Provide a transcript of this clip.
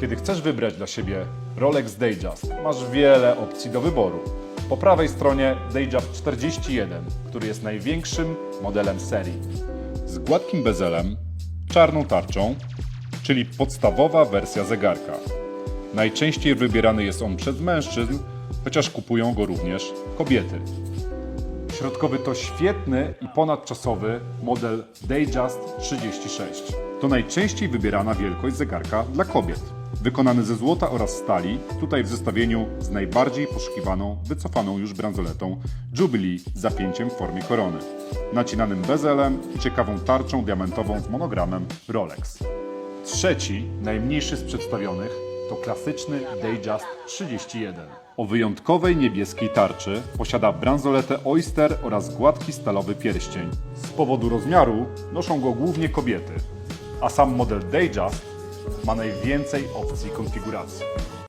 Kiedy chcesz wybrać dla siebie Rolex Datejust, masz wiele opcji do wyboru. Po prawej stronie Datejust 41, który jest największym modelem serii. Z gładkim bezelem, czarną tarczą, czyli podstawowa wersja zegarka. Najczęściej wybierany jest on przez mężczyzn, chociaż kupują go również kobiety. Środkowy to świetny i ponadczasowy model Datejust 36. To najczęściej wybierana wielkość zegarka dla kobiet. Wykonany ze złota oraz stali, tutaj w zestawieniu z najbardziej poszukiwaną, wycofaną już bransoletą Jubilee z zapięciem w formie korony, nacinanym bezelem i ciekawą tarczą diamentową z monogramem Rolex. Trzeci, najmniejszy z przedstawionych, to klasyczny Datejust 31. O wyjątkowej niebieskiej tarczy posiada bransoletę Oyster oraz gładki stalowy pierścień. Z powodu rozmiaru noszą go głównie kobiety, a sam model Datejust ma najwięcej opcji konfiguracji.